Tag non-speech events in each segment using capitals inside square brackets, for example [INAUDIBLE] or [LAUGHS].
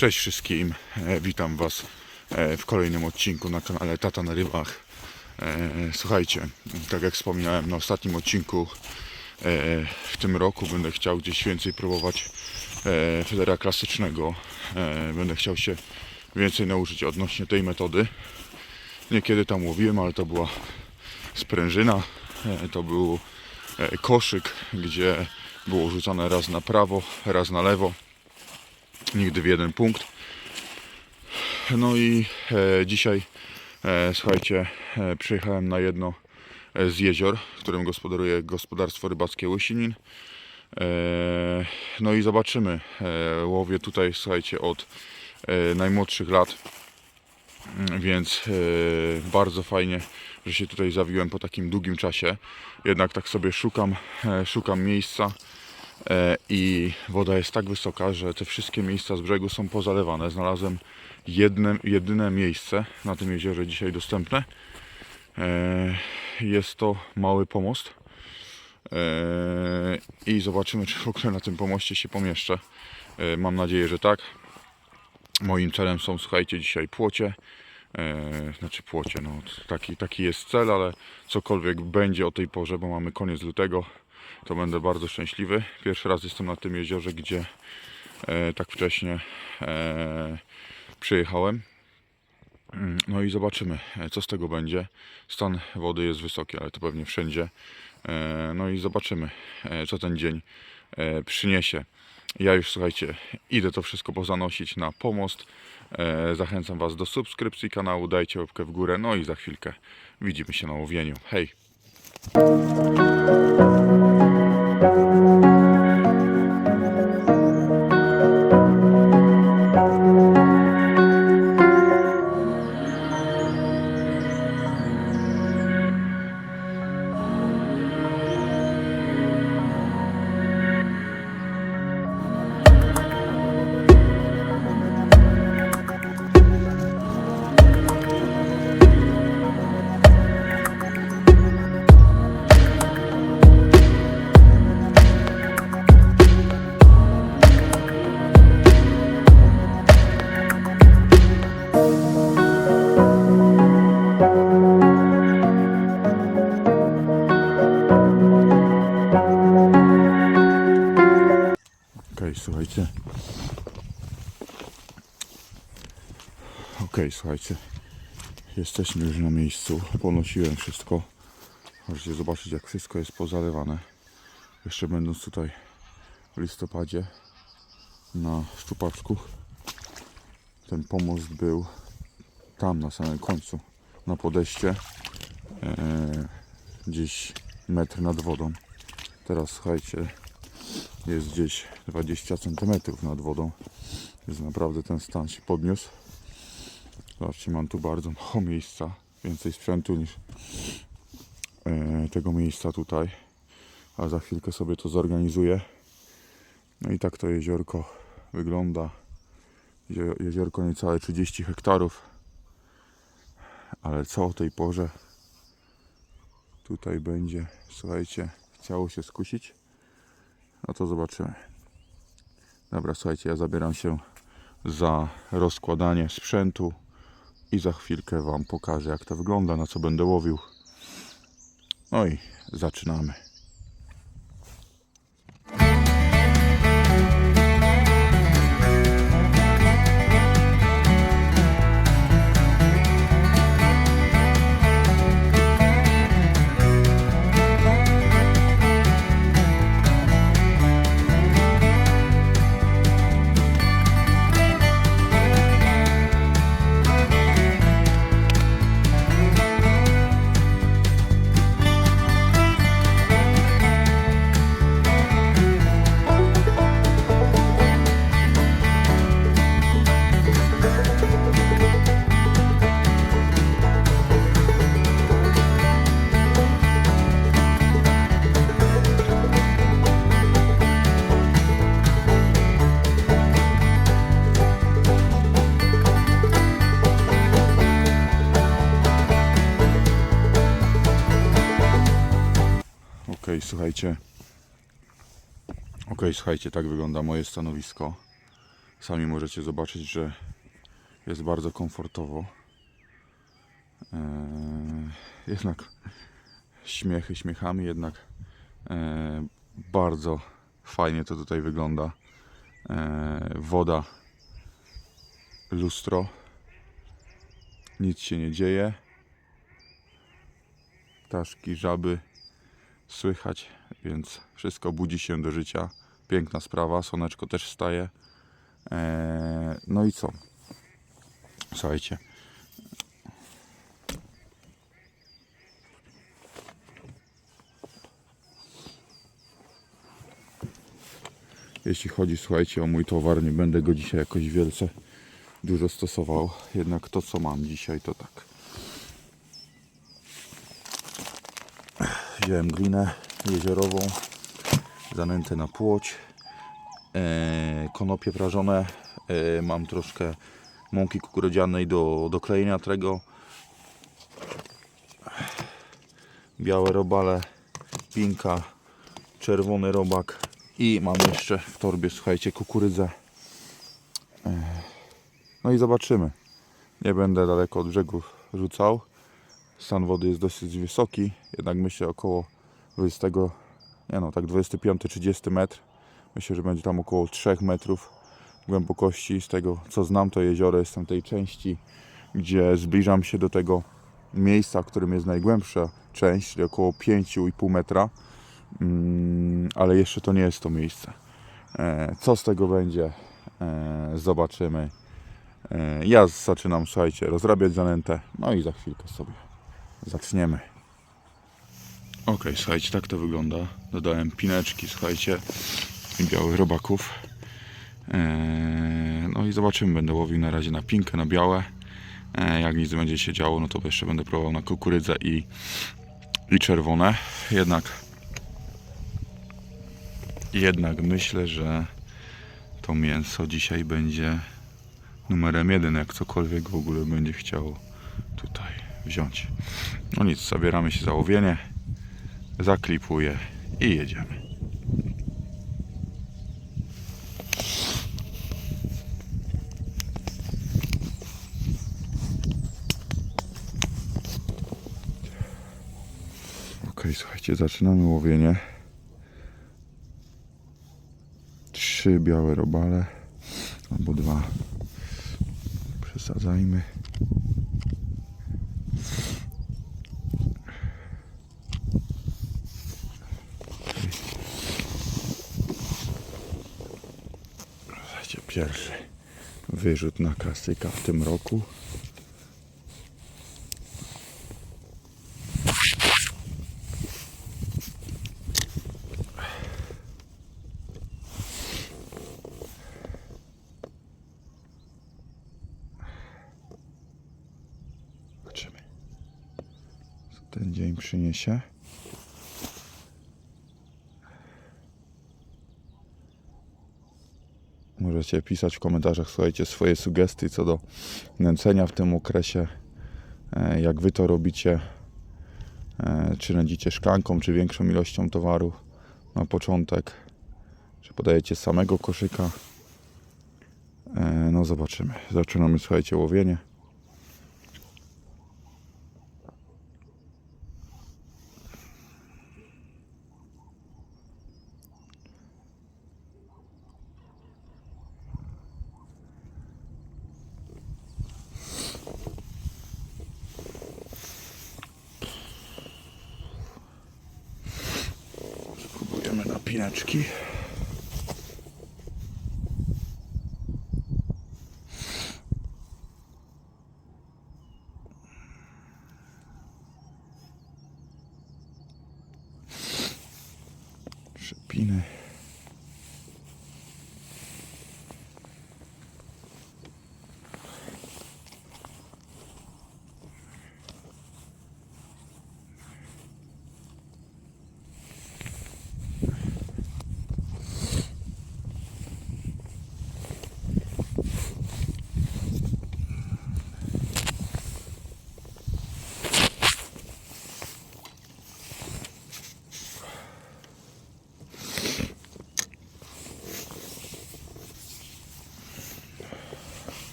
Cześć wszystkim, e, witam Was e, w kolejnym odcinku na kanale Tata na Rybach. E, Słuchajcie, tak jak wspominałem na ostatnim odcinku, w tym roku będę chciał gdzieś więcej próbować federa klasycznego. Będę chciał się więcej nauczyć odnośnie tej metody. Niekiedy tam mówiłem, ale to była sprężyna, to był koszyk, gdzie było rzucane raz na prawo, raz na lewo nigdy w jeden punkt. No i e, dzisiaj, e, słuchajcie, e, przyjechałem na jedno e, z jezior, którym gospodaruje gospodarstwo rybackie Łysinin. E, no i zobaczymy. E, łowię tutaj, słuchajcie, od e, najmłodszych lat, Mm, więc e, bardzo fajnie, że się tutaj zawiłem po takim długim czasie. Jednak tak sobie szukam, e, szukam miejsca i woda jest tak wysoka, że te wszystkie miejsca z brzegu są pozalewane. Znalazłem jedne, jedyne miejsce na tym jeziorze dzisiaj dostępne. E, Jest to mały pomost. E, I zobaczymy, [LAUGHS] czy w ogóle na tym pomoście się pomieszczę. E, Mam nadzieję, że tak. Moim celem są, słuchajcie, dzisiaj płocie. E, znaczy płocie, no taki, taki jest cel, ale cokolwiek będzie o tej porze, bo mamy koniec lutego, to będę bardzo szczęśliwy. Pierwszy raz jestem na tym jeziorze, gdzie e, tak wcześnie e, przyjechałem. No i zobaczymy, e, co z tego będzie. Stan wody jest wysoki, ale to pewnie wszędzie. E, No i zobaczymy, e, co ten dzień e, przyniesie. Ja już słuchajcie, idę to wszystko pozanosić na pomost. E, Zachęcam Was do subskrypcji kanału, dajcie łapkę w górę, no i za chwilkę widzimy się na łowieniu. Hej! Słuchajcie. Okej, słuchajcie. Jesteśmy już na miejscu. Ponosiłem wszystko. Możecie zobaczyć, jak wszystko jest pozalewane. Jeszcze będąc tutaj w listopadzie na szczupaczku. Ten pomost był tam na samym końcu, na podejście. E, gdzieś metr nad wodą. Teraz słuchajcie, jest gdzieś 20 cm nad wodą. Więc naprawdę ten stan się podniósł. Zobaczcie, mam tu bardzo mało miejsca. Więcej sprzętu niż e, tego miejsca tutaj. A za chwilkę sobie to zorganizuję. No i tak to jeziorko wygląda. Jezio- Jeziorko niecałe 30 hektarów. Ale co o tej porze tutaj będzie, słuchajcie, chciało się skusić. No to zobaczymy. Dobra, słuchajcie, ja zabieram się za rozkładanie sprzętu i za chwilkę Wam pokażę, jak to wygląda, na co będę łowił. No i zaczynamy. Słuchajcie. Okej, słuchajcie, tak wygląda moje stanowisko. Sami możecie zobaczyć, że jest bardzo komfortowo. Eee, jednak śmiechy śmiechami, jednak e, bardzo fajnie to tutaj wygląda. E, woda, lustro, nic się nie dzieje. Ptaszki, żaby słychać, więc wszystko budzi się do życia. Piękna sprawa, słoneczko też wstaje. E, no i co? Słuchajcie. Jeśli chodzi, słuchajcie, o mój towar, nie będę go dzisiaj jakoś wielce dużo stosował. Jednak to, co mam dzisiaj, to tak. Wziąłem glinę jeziorową, zanętę na płoć, e, konopie prażone, e, mam troszkę mąki kukurydzianej do, do klejenia tego, białe robale, pinka, czerwony robak i mam jeszcze w torbie, słuchajcie, kukurydzę. E, No i zobaczymy. Nie będę daleko od brzegu rzucał. Stan wody jest dosyć wysoki, jednak myślę około 20, nie no, tak 25-30 metr. Myślę, że będzie tam około 3 metrów głębokości. Z tego co znam, to jezioro jest w tej części, gdzie zbliżam się do tego miejsca, w którym jest najgłębsza część, czyli około 5,5 metra. Mm, ale jeszcze to nie jest to miejsce. E, Co z tego będzie? E, Zobaczymy. E, Ja zaczynam, słuchajcie, rozrabiać zanętę. No i za chwilkę sobie zaczniemy. Ok, słuchajcie, tak to wygląda. Dodałem pineczki, słuchajcie, i białych robaków. E, No i zobaczymy, będę łowił na razie na pinkę, na białe. E, Jak nic będzie się działo, no to jeszcze będę próbował na kukurydzę i, i czerwone. Jednak jednak myślę, że to mięso dzisiaj będzie numerem jeden, jak cokolwiek w ogóle będzie chciało tutaj wziąć. No nic, zabieramy się za łowienie, zaklipuję i jedziemy. Ok, słuchajcie, zaczynamy łowienie. trzy białe robale albo dwa przesadzajmy Słuchajcie, pierwszy wyrzut na klasyka w tym roku Zobaczymy, co ten dzień przyniesie. Możecie pisać w komentarzach, słuchajcie, swoje sugestie co do nęcenia w tym okresie. E, Jak wy to robicie? E, Czy nędzicie szklanką, czy większą ilością towaru na początek? Czy podajecie samego koszyka? E, No zobaczymy. Zaczynamy, słuchajcie, łowienie.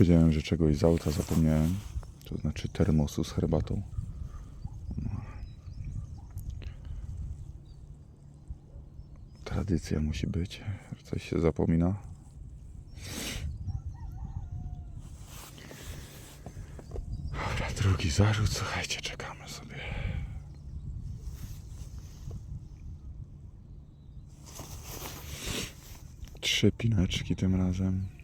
Powiedziałem, że czegoś z auta zapomniałem. To znaczy termosu z herbatą. Tradycja musi być. Coś się zapomina. Dobra, drugi zarzut. Słuchajcie, czekamy sobie. Trzy pineczki tym razem.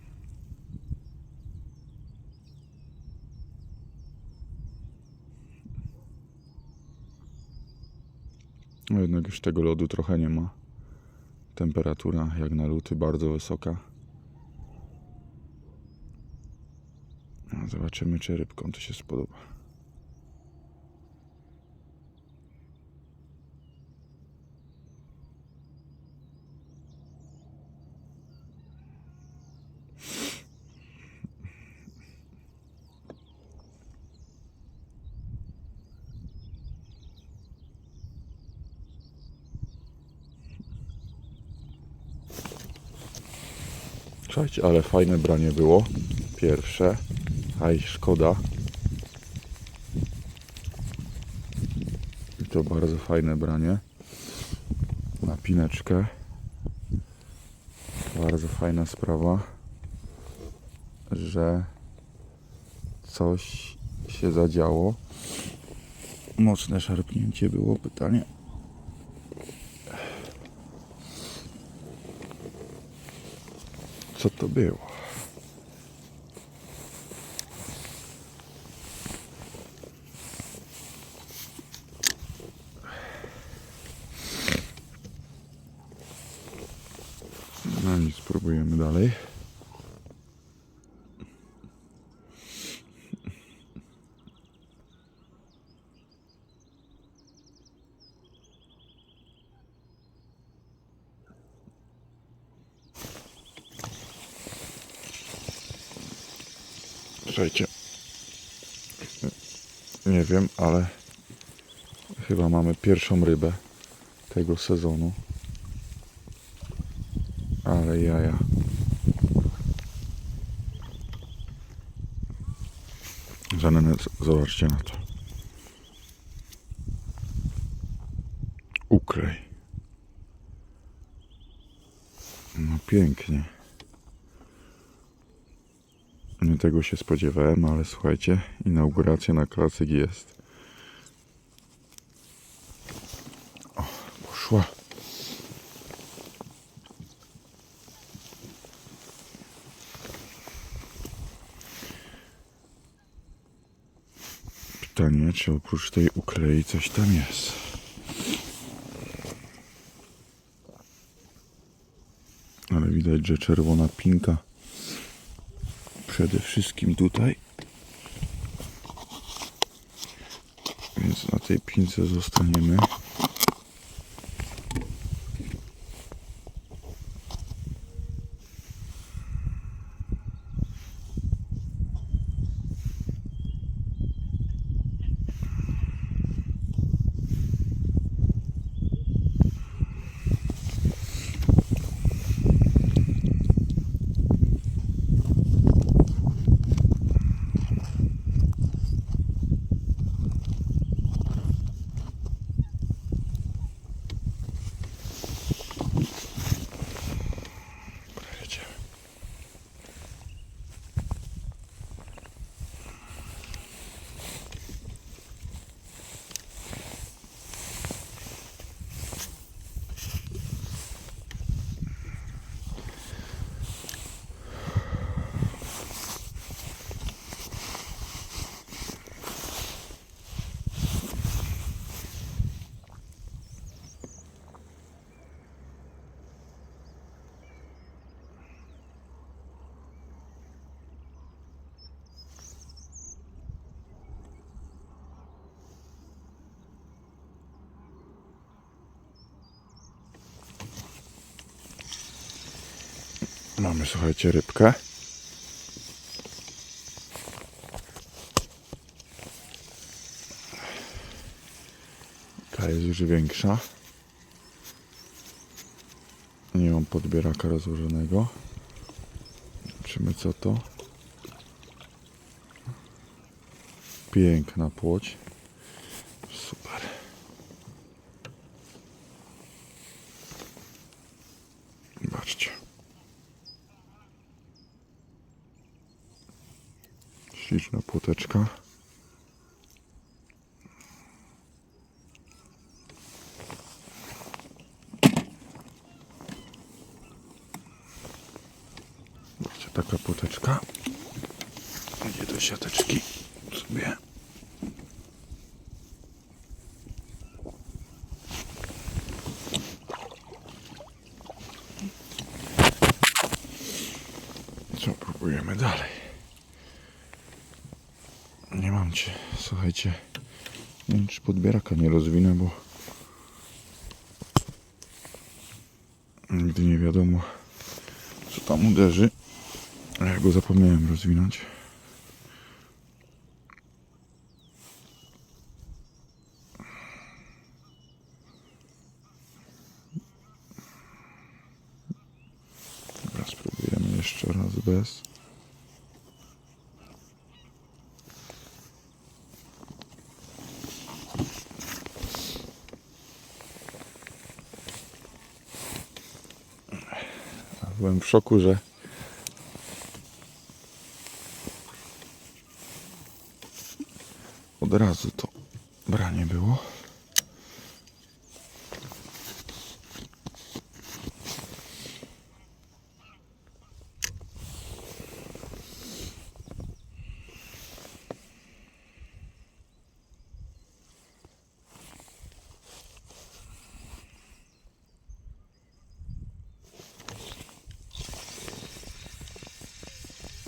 No jednak już tego lodu trochę nie ma. Temperatura jak na luty bardzo wysoka. No, zobaczymy czy rybkom to się spodoba. Ale fajne branie było. Pierwsze. Aj, szkoda. I to bardzo fajne branie. Na pineczkę. Bardzo fajna sprawa, że coś się zadziało. Mocne szarpnięcie było pytanie. Co to było? No nic, spróbujemy dalej. Słuchajcie. Nie wiem, ale chyba mamy pierwszą rybę tego sezonu. Ale jaja. Żaden, zobaczcie na to. Uklej. No pięknie. Nie tego się spodziewałem, ale słuchajcie, inauguracja na klasyk jest. O, poszła. Pytanie, czy oprócz tej uklei coś tam jest. Ale widać, że czerwona pinka przede wszystkim tutaj. Więc na tej pince zostaniemy. Mamy, słuchajcie, rybkę. Ta jest już większa. Nie mam podbieraka rozłożonego. Zobaczymy co to. Piękna płoć. Co, próbujemy dalej. Nie mam cię, słuchajcie. Nie wiem, czy podbieraka nie rozwinę, bo nigdy nie wiadomo, co tam uderzy. Ja go zapomniałem rozwinąć. Dobra, spróbujemy jeszcze raz bez. Byłem w szoku, że od razu to branie było.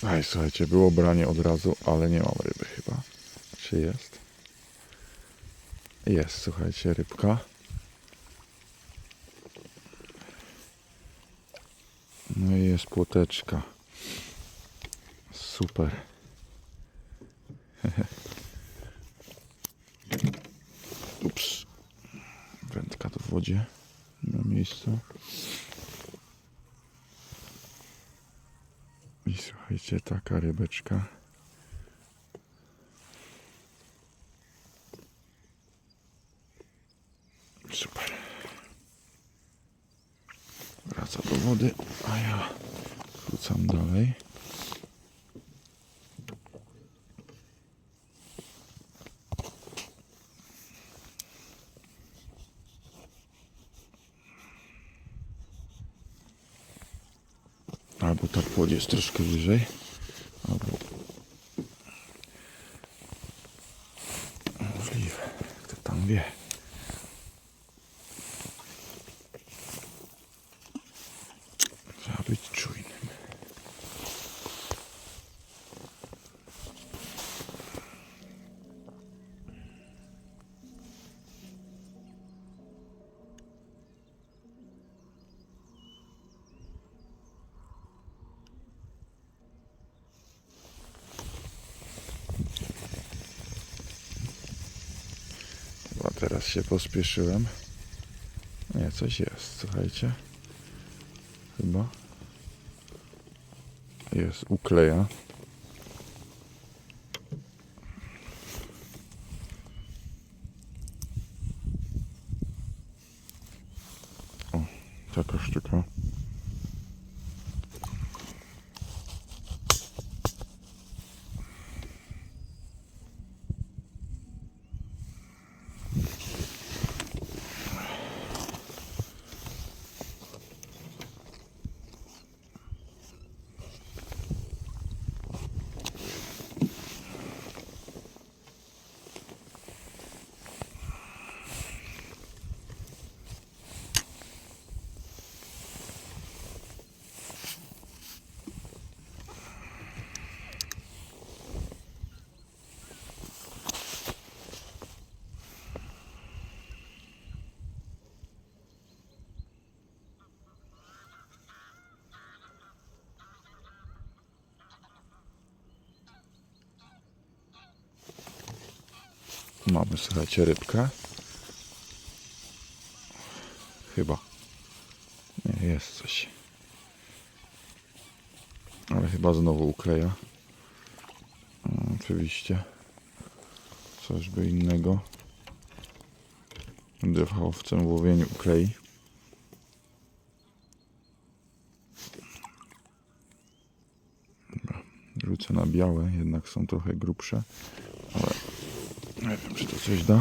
Aj, słuchajcie, było branie od razu, ale nie mam ryby chyba. Czy jest? Jest, słuchajcie, rybka. No i jest płoteczka. Super. [LAUGHS] Ups. Wędka to w wodzie. Na miejscu. I rybeczka. Super. Wraca do wody, a ja wrzucam dalej. Albo ta płoć jest troszkę wyżej, albo możliwe, kto tam wie. Trzeba być czujnym. Chyba teraz się pospieszyłem. Nie, coś jest, słuchajcie. Chyba. Jest, ukleja. Mamy, słuchajcie, rybkę. Chyba. Nie, jest coś. Ale chyba znowu ukleja. Oczywiście. coś by innego. Będę fachowcem w łowieniu uklei. Rzucę na białe, jednak są trochę grubsze, nie wiem, czy to coś da.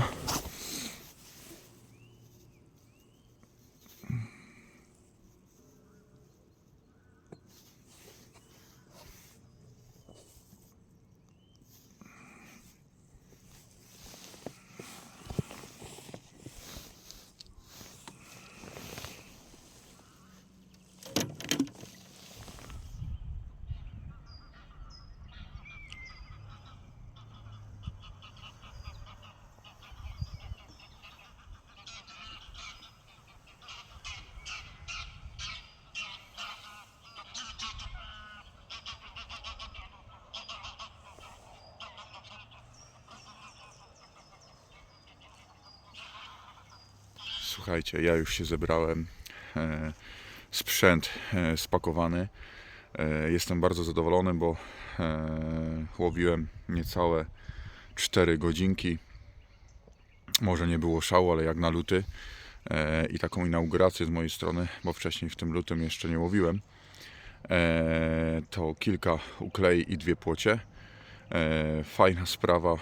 Słuchajcie, ja już się zebrałem. E, sprzęt e, spakowany. E, jestem bardzo zadowolony, bo łowiłem niecałe 4 godzinki. Może nie było szału, ale jak na luty. I taką inaugurację z mojej strony, bo wcześniej w tym lutym jeszcze nie łowiłem. To kilka uklei i dwie płocie. Fajna sprawa,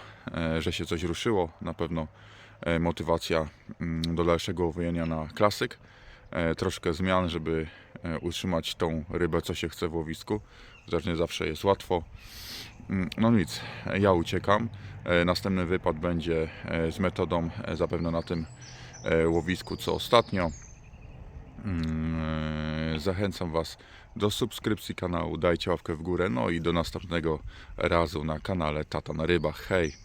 że się coś ruszyło. Na pewno motywacja mm, do dalszego łowienia na klasyk. E, Troszkę zmian, żeby e, utrzymać tą rybę, co się chce w łowisku. Chociaż nie zawsze jest łatwo. Mm, No nic, ja uciekam. E, Następny wypad będzie e, z metodą e, zapewne na tym e, łowisku co ostatnio. Mm, e, Zachęcam Was do subskrypcji kanału, dajcie łapkę w górę, no i do następnego razu na kanale Tata na Rybach. Hej!